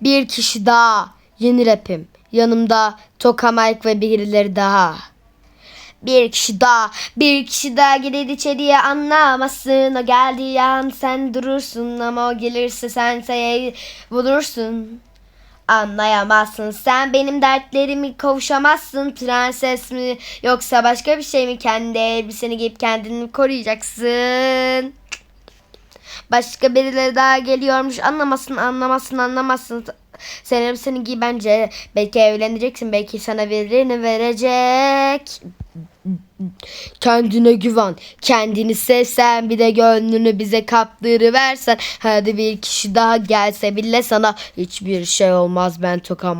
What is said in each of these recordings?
Bir kişi daha. Yeni rapim. Yanımda Toka Mike ve birileri daha. Bir kişi daha, bir kişi daha gelir içeriye anlamazsın. O geldiği an sen durursun ama o gelirse sen sayı bulursun. Anlayamazsın sen benim dertlerimi kavuşamazsın prenses mi yoksa başka bir şey mi kendi elbiseni giyip kendini koruyacaksın. Başka birileri daha geliyormuş anlamasın anlamasın anlamasın. Sen elbiseni giy bence belki evleneceksin belki sana biririni verecek. Kendine güven. Kendini sevsen bir de gönlünü bize kaptırıversen. Hadi bir kişi daha gelse bile sana hiçbir şey olmaz ben Toka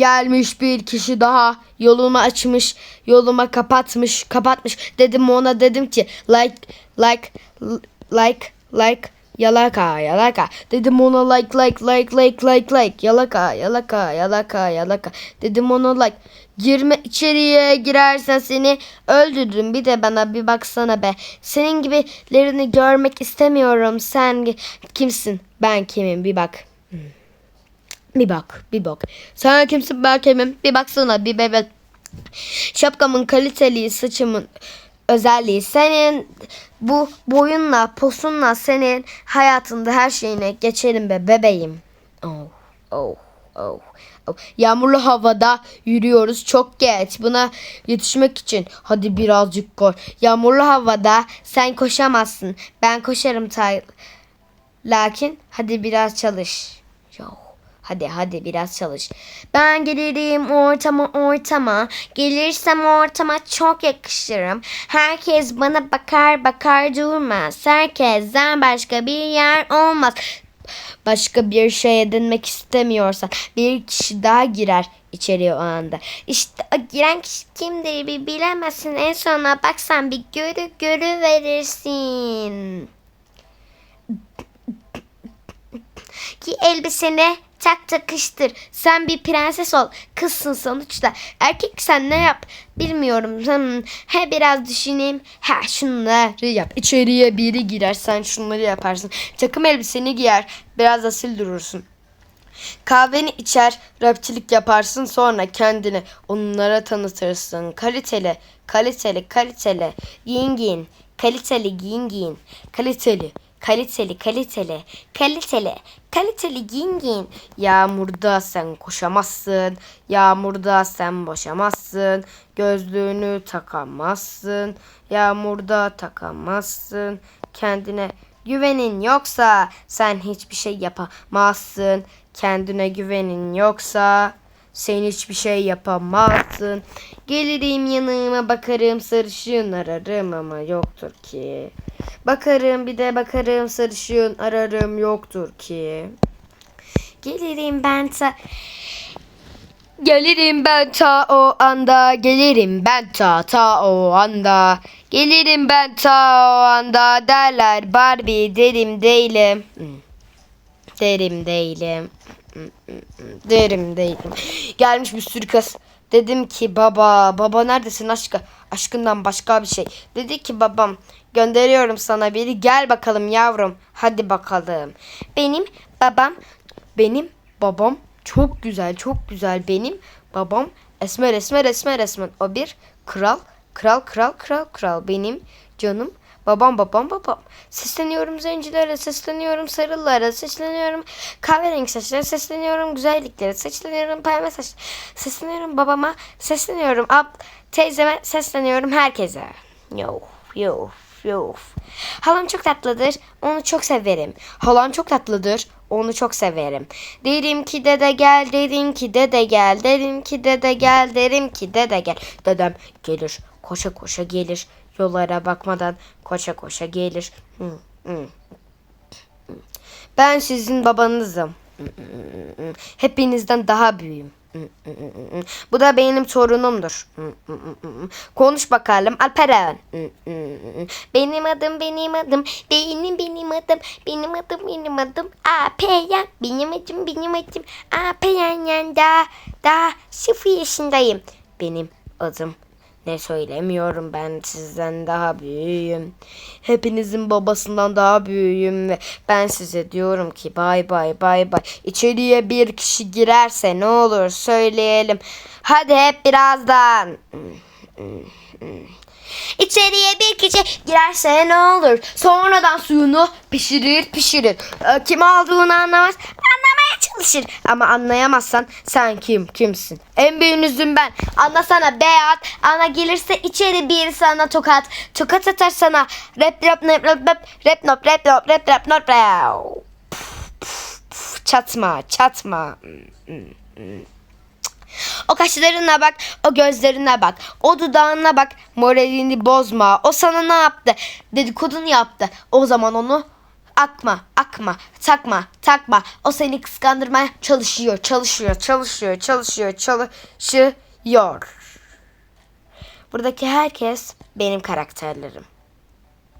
Gelmiş bir kişi daha yolumu açmış yoluma kapatmış kapatmış. Dedim ona dedim ki like like like like yalaka yalaka. Dedim ona like like like like like like yalaka yalaka yalaka yalaka. Dedim ona like girme içeriye girersen seni öldürürüm. Bir de bana bir baksana be. Senin gibilerini görmek istemiyorum. Sen kimsin? Ben kimim? Bir bak bir bak, bir bak. Sen kimsin ben? Bir baksana, bir bebek. Şapkamın kaliteli, saçımın özelliği. Senin bu boyunla, posunla senin hayatında her şeyine geçelim be bebeğim. Oh, oh, oh. oh. Yağmurlu havada yürüyoruz çok geç. Buna yetişmek için hadi birazcık koş. Yağmurlu havada sen koşamazsın. Ben koşarım tay. Lakin hadi biraz çalış. Hadi hadi biraz çalış. Ben gelirim ortama ortama. Gelirsem ortama çok yakışırım. Herkes bana bakar bakar durmaz. Herkesten başka bir yer olmaz. Başka bir şey edinmek istemiyorsan bir kişi daha girer içeriye o anda. İşte o giren kişi kimdir bir bilemezsin. En sona baksan bir görü görü verirsin. Ki elbisene tak takıştır. Sen bir prenses ol. Kızsın sonuçta. Erkek sen ne yap? Bilmiyorum. Hmm. He biraz düşüneyim. Ha şunları yap. İçeriye biri girer. Sen şunları yaparsın. Takım elbiseni giyer. Biraz asil durursun. Kahveni içer, rapçilik yaparsın sonra kendini onlara tanıtırsın. Kaliteli, kaliteli, kaliteli, giyin giyin, kaliteli giyin giyin, kaliteli, kaliteli, kaliteli, kaliteli, kaliteli giyin giyin. Yağmurda sen koşamazsın, yağmurda sen boşamazsın, gözlüğünü takamazsın, yağmurda takamazsın, kendine güvenin yoksa sen hiçbir şey yapamazsın. Kendine güvenin yoksa sen hiçbir şey yapamazsın. Gelirim yanıma bakarım sarışın ararım ama yoktur ki. Bakarım bir de bakarım sarışın ararım yoktur ki. Gelirim ben ta... Gelirim ben ta o anda, gelirim ben ta ta o anda. Gelirim ben ta o anda derler Barbie derim değilim. Hmm. Derim değilim. Hmm, hmm. Derim değilim. Gelmiş bir sürü kız. Dedim ki baba, baba neredesin aşkı? Aşkından başka bir şey. Dedi ki babam gönderiyorum sana biri gel bakalım yavrum. Hadi bakalım. Benim babam, benim babam çok güzel, çok güzel. Benim babam esmer, esmer, esmer, esmer. O bir kral, kral, kral, kral, kral. Benim canım babam, babam, babam. Sesleniyorum zencilere, sesleniyorum sarılara, sesleniyorum kahverengi saçlara, sesleniyorum güzelliklere, sesleniyorum pembe saç, sesleniyorum babama, sesleniyorum ab teyzeme, sesleniyorum herkese. Yo, yo, yo. Halam çok tatlıdır, onu çok severim. Halam çok tatlıdır, onu çok severim. Derim ki dede gel, derim ki dede gel, derim ki dede gel, derim ki dede gel. Dedem gelir, koşa koşa gelir. Yollara bakmadan koşa koşa gelir. Ben sizin babanızım. Hepinizden daha büyüğüm. Bu da benim torunumdur. Konuş bakalım Alperen. Benim adım benim adım. Benim benim adım. Benim adım benim adım. Alperen. Benim adım benim adım. Alperen da. Daha sıfır yaşındayım. Benim adım Ne söylemiyorum ben sizden daha büyüğüm. Hepinizin babasından daha büyüğüm ve ben size diyorum ki bay bay bay bay. İçeriye bir kişi girerse ne olur söyleyelim. Hadi hep birazdan. İçeriye bir kişi girerse ne olur? Sonradan suyunu pişirir pişirir. Ee, Kim aldığını anlamaz. Çalışır. Ama anlayamazsan sen kim kimsin? En büyüğünüzüm ben. Anlasana beyat. Ana gelirse içeri bir sana tokat. Tokat atar sana. Rap rap rap rap rap rap nop rap nop rap rap nop rap. Çatma çatma. O kaşlarına bak, o gözlerine bak, o dudağına bak, moralini bozma. O sana ne yaptı? Dedikodunu yaptı. O zaman onu akma, akma, takma, takma. O seni kıskandırmaya çalışıyor, çalışıyor, çalışıyor, çalışıyor, çalışıyor. Buradaki herkes benim karakterlerim.